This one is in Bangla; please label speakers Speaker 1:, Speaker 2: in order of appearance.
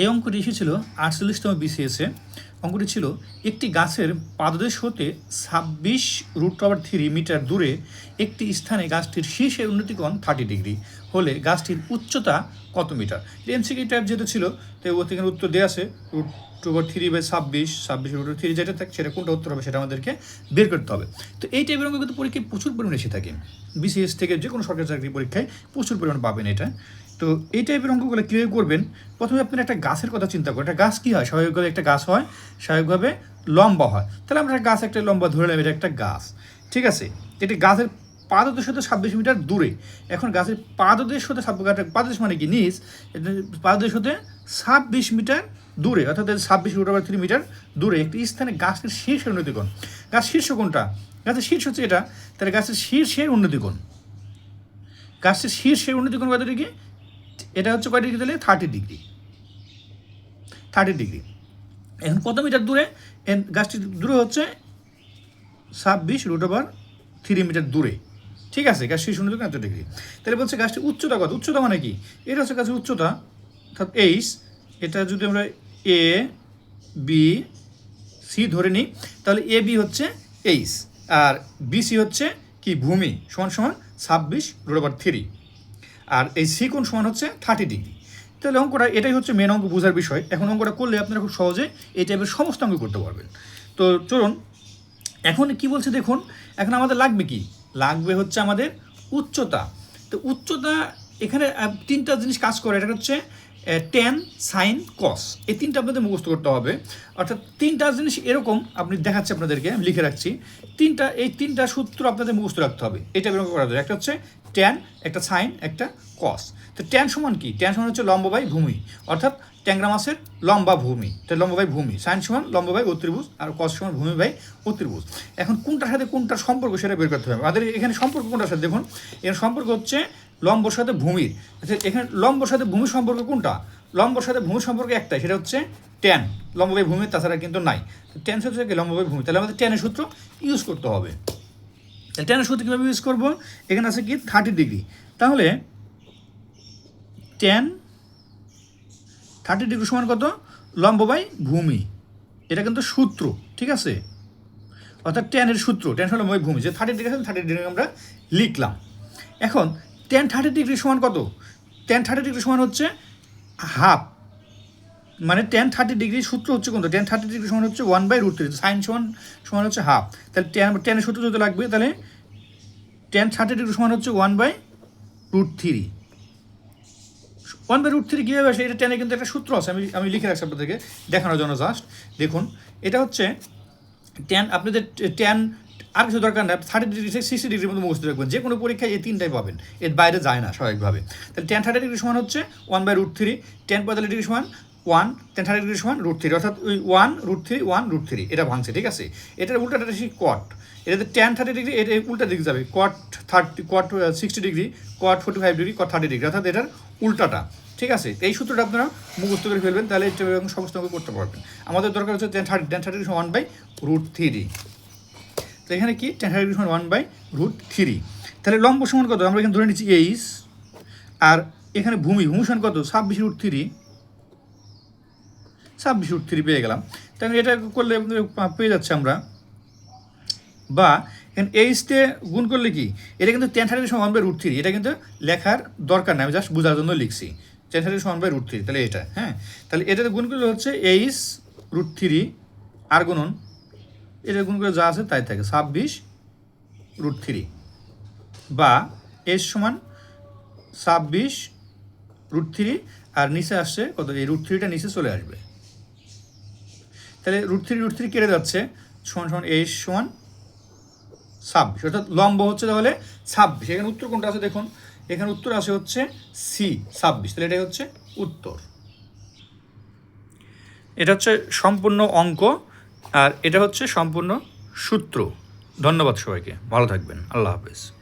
Speaker 1: এই অঙ্কটি এসেছিল আটচল্লিশতম বিসিএসে অঙ্কটি ছিল, একটি গাছের পাদদেশ হতে ছাব্বিশ রুট ওভার থ্রি মিটার দূরে একটি স্থানে গাছটির শীর্ষের উন্নতিকোণ থার্টি ডিগ্রি হলে গাছটির উচ্চতা কত মিটার এমসিকিউ টাইপ যেহেতু ছিল তো ওখানে উত্তর দেওয়া আছে রুট টু থ্রি বাই ছাব্বিশ ছাব্বিশ রুট থ্রি যেটা থাকে, সেটা কোনটা উত্তর হবে সেটা আমাদেরকে বের করতে হবে। তো এই টাইপের অঙ্ক কিন্তু পরীক্ষায় প্রচুর পরিমাণে এসে থাকে। বিসিএস থেকে যে কোনো সরকারি চাকরি পরীক্ষায় প্রচুর পরিমাণে পাবেন এটা। তো এই টাইপের অঙ্কগুলো কীভাবে করবেন? প্রথমে আপনারা একটা গাছের কথা চিন্তা করেন। একটা গাছ কী হয়? স্বাভাবিকভাবে একটা গাছ হয়, স্বাভাবিকভাবে লম্বা হয়। তাহলে আমরা গাছ একটা লম্বা ধরে নেব এটা একটা গাছ। ঠিক আছে? এটি গাছের পাদদেশ হতে ছাব্বিশ মিটার দূরে। এখন গাছের পাদদেশ হতে পাদদেশ মানে কি? এটা পাদদেশ হতে ছাব্বিশ মিটার দূরে, অর্থাৎ ছাব্বিশ রুট ওভার থ্রি মিটার দূরে। একটি স্থানে গাছের শীর্ষের উন্নতিকোণ। গাছ শীর্ষ কোনটা? গাছের শীর্ষ হচ্ছে এটা। তাহলে গাছের শীর্ষের উন্নতিকোণ। গাছের শীর্ষের উন্নতিকোণ কত ডিগ্রি এটা হচ্ছে কয় ডিগ্রি তাহলে? থার্টি ডিগ্রি থার্টি ডিগ্রি এখন কত মিটার দূরে? গাছটি দূরে হচ্ছে ছাব্বিশ রুট ওভার থ্রি মিটার দূরে। ঠিক আছে? গাছটি শীর্ষ উন্নতিকোণ এত ডিগ্রি তাহলে বলছে গাছটি উচ্চতা কত? উচ্চতা মানে কি? এটা হচ্ছে গাছের উচ্চতা। অর্থাৎ এইচ এটা যদি আমরা এ বি সি ধরে নিই, তাহলে এ বি হচ্ছে এইচ আর বিসি হচ্ছে কি? ভূমি। সমান সমান ছাব্বিশ রুট ওভার থ্রি আর এই সি সমান হচ্ছে থার্টি ডিগ্রি তাহলে অঙ্কটা এটাই হচ্ছে মেন অঙ্ক বোঝার বিষয়। এখন অঙ্কটা করলে আপনারা খুব সহজে এই টাইপের সমস্ত অঙ্ক করতে পারবেন। তো চলুন, এখন কি বলছে দেখুন, এখন আমাদের লাগবে কি? লাগবে হচ্ছে আমাদের উচ্চতা। তো উচ্চতা এখানে তিনটা জিনিস কাজ করে, এটা হচ্ছে টেন সাইন কস এই তিনটা আপনাদের মুখস্থ করতে হবে। অর্থাৎ তিনটা জিনিস এরকম আপনি দেখাচ্ছি আপনাদেরকে, আমি লিখে রাখছি। তিনটা, এই তিনটা সূত্র আপনাদের মুখস্থ রাখতে হবে। এটা এরকম করা যায় একটা হচ্ছে ট্যান একটা সাইন একটা কস তো ট্যান সমান কি? ট্যান সমান হচ্ছে লম্ব বাই ভূমি। অর্থাৎ ট্যাংরা মাসের লম্বা ভূমি। তো লম্ব বাই ভূমি। সাইন সমান লম্ব বাই অত্রিভুজ আর কস সমান ভূমি বাই অত্রিভুজ এখন কোনটার সাথে কোনটার সম্পর্ক সেটা বের করতে হবে। আমাদের এখানে সম্পর্ক কোনটার সাথে? দেখুন এখানে সম্পর্ক হচ্ছে লম্বর সাথে ভূমির আচ্ছা এখানে লম্বর সাথে ভূমির সম্পর্ক কোনটা? লম্বর সাথে ভূমির সম্পর্ক একটাই, সেটা হচ্ছে ট্যান লম্ব বাই ভূমি তাছাড়া কিন্তু নাই। ট্যান সূত্র থেকে লম্ববায় ভূমি। তাহলে আমাদের ট্যানের সূত্র ইউজ করতে হবে। তাহলে ট্যানের সূত্র কীভাবে ইউজ করব? এখানে আছে কি? থার্টি ডিগ্রি তাহলে ট্যান থার্টি ডিগ্রি সমান কত? লম্ব বাই ভূমি। এটা কিন্তু সূত্র, ঠিক আছে? অর্থাৎ ট্যানের সূত্র ট্যান সমান লম্ব ভূমি। যে থার্টি ডিগ্রি থার্টি ডিগ্রি আমরা লিখলাম। এখন টেন থার্টি ডিগ্রি সমান কত? টেন থার্টি ডিগ্রি সমান হচ্ছে হাফ মানে টেন থার্টি ডিগ্রি সূত্র হচ্ছে কোনটা? টেন থার্টি ডিগ্রি সমান হচ্ছে one by root three sine সমান সমান হচ্ছে হাফ তাহলে টেন টেনের সূত্র যদি লাগবে, তাহলে টেন থার্টি ডিগ্রি সমান হচ্ছে one by root three one by root three কীভাবে আসে? এটা টেনে কিন্তু একটা সূত্র আছে। আমি আমি লিখে রাখছি আপনাদেরকে দেখানোর জন্য জাস্ট দেখুন, এটা হচ্ছে টেন আপনাদের টেন আর কিছু দরকার নেই থার্টি ডিগ্রি থেকে সিক্সটি ডিগ্রির মধ্যে মুখস্থ রাখবেন। যে কোনো পরীক্ষায় এই তিনটাই পাবেন। এর বাইরে যায় না, স্বাভাবিকভাবে। তাহলে টেন থার্টি ডিগ্রি সমান হচ্ছে one by root three ten পঁয়তাল্লিশ ডিগ্রি সমান ওয়ান টেন থার্টি ডিগ্রি সমান রুট থ্রি অর্থাৎ ওই one root three one root three এটা ভাঙছে, ঠিক আছে? এটার উল্টাটা সেই কট এটাতে টেন থার্টি ডিগ্রি এটা উল্টা দিকে যাবে cot thirty cot sixty degree cot forty five degree cot thirty degree অর্থাৎ এটার উল্টাটা, ঠিক আছে? এই সূত্রটা আপনারা মুখস্থ করে ফেলবেন, তাহলে এটা এরকম সমস্ত করতে পারবেন। আমাদের দরকার হচ্ছে ten thirty ten thirty one by root three তো এখানে কি? টেন থার্টি সমান ওয়ান বাই রুট থ্রি তাহলে লম্ব সমান কত? আমরা এখানে ধরে নিচ্ছি এইচ আর এখানে ভূমি ভূমি সমান কত? ছাব্বিশ রুট থ্রি ছাব্বিশ রুট থ্রি পেয়ে গেলাম। তাহলে এটা করলে পেয়ে যাচ্ছে আমরা। বা এখানে এইচতে গুণ করলে কি? এটা কিন্তু টেন থার্টি সমান বাই রুট থ্রি এটা কিন্তু লেখার দরকার নেই। আমি জাস্ট বোঝার জন্য লিখছি। টেন থার্টি সমান বাই রুট থ্রি তাহলে এটা হ্যাঁ? তাহলে এটাতে গুণ করলে হচ্ছে এইচ রুট থ্রি আর গুণন গুণ করে যা আছে তাই থাকে। ছাব্বিশ রুট থ্রি বা এস সমান ছাব্বিশ রুট থ্রি আর নিচে আসছে কত? এই রুট থ্রিটা নিচে চলে আসবে। তাহলে রুট থ্রি রুট থ্রি কেটে যাচ্ছে, সমান সমান এস সমান ছাব্বিশ। অর্থাৎ লম্ব হচ্ছে তাহলে ছাব্বিশ। এখানে উত্তর কোনটা আছে দেখুন? এখানে উত্তর আসে হচ্ছে সি ছাব্বিশ। তাহলে এটাই হচ্ছে উত্তর। এটা হচ্ছে সম্পূর্ণ অঙ্ক। আর এটা হচ্ছে সম্পূর্ণ সূত্র। ধন্যবাদ সবাইকে। ভালো থাকবেন। আল্লাহ হাফেজ।